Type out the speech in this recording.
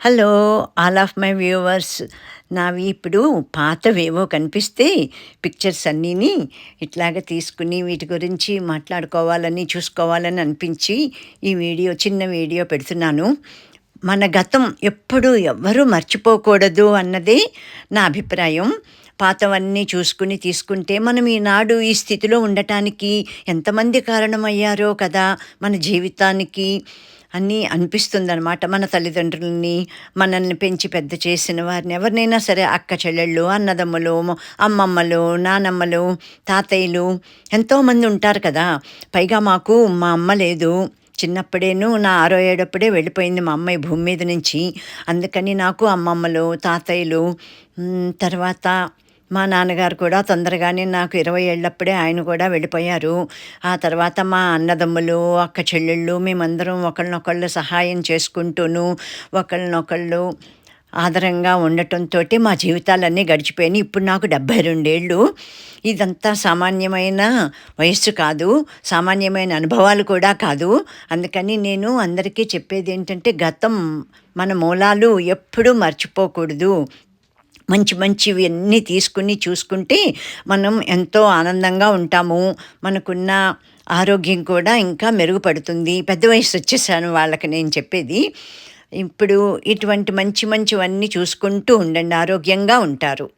Hello all of my viewers. నావి ఇప్పుడు పాతవేవో కనిపిస్తే పిక్చర్స్ అన్నీని ఇట్లాగ తీసుకుని వీటి గురించి మాట్లాడుకోవాలని చూసుకోవాలని అనిపించి ఈ వీడియో చిన్న వీడియో పెడుతున్నాను. మన గతం ఎప్పుడు ఎవ్వరూ మర్చిపోకూడదు అన్నదే నా అభిప్రాయం. పాతవన్నీ చూసుకుని తీసుకుంటే మనం ఈనాడు ఈ స్థితిలో ఉండటానికి ఎంతమంది కారణమయ్యారో కదా మన జీవితానికి. అని అనిపిస్తుందనమాట మన తల్లిదండ్రులని మనల్ని పెంచి పెద్ద చేసిన వారిని. ఎవరినైనా సరే అక్క చెల్లెళ్ళు అన్నదమ్ములు అమ్మమ్మలు నానమ్మలు తాతయ్యలు ఎంతోమంది ఉంటారు కదా. పైగా మాకు మా అమ్మ లేదు. చిన్నప్పుడేను నా ఆరో ఏడప్పుడే వెళ్ళిపోయింది మా అమ్మాయి భూమి మీద నుంచి. అందుకని నాకు అమ్మమ్మలు తాతయ్యలు తర్వాత మా నాన్నగారు కూడా తొందరగానే నాకు ఇరవై ఏళ్ళప్పుడే ఆయన కూడా వెళ్ళిపోయారు. ఆ తర్వాత మా అన్నదమ్ములు అక్క చెల్లెళ్ళు మేమందరం ఒకళ్ళనొకళ్ళు సహాయం చేసుకుంటూను ఒకళ్ళనొకళ్ళు ఆదరంగా ఉండటంతో మా జీవితాలన్నీ గడిచిపోయినాయి. ఇప్పుడు నాకు డెబ్భై రెండేళ్ళు. ఇదంతా సామాన్యమైన వయస్సు కాదు. సామాన్యమైన అనుభవాలు కూడా కాదు. అందుకని నేను అందరికీ చెప్పేది ఏంటంటే గతం మన మూలాలు ఎప్పుడూ మర్చిపోకూడదు. మంచి మంచివి అన్నీ తీసుకుని చూసుకుంటే మనం ఎంతో ఆనందంగా ఉంటాము. మనకున్న ఆరోగ్యం కూడా ఇంకా మెరుగుపడుతుంది. పెద్ద వయసు వచ్చేసాను వాళ్ళకి నేను చెప్పేది. ఇప్పుడు ఇటువంటి మంచి మంచివన్నీ చూసుకుంటూ ఉండండి. ఆరోగ్యంగా ఉంటారు.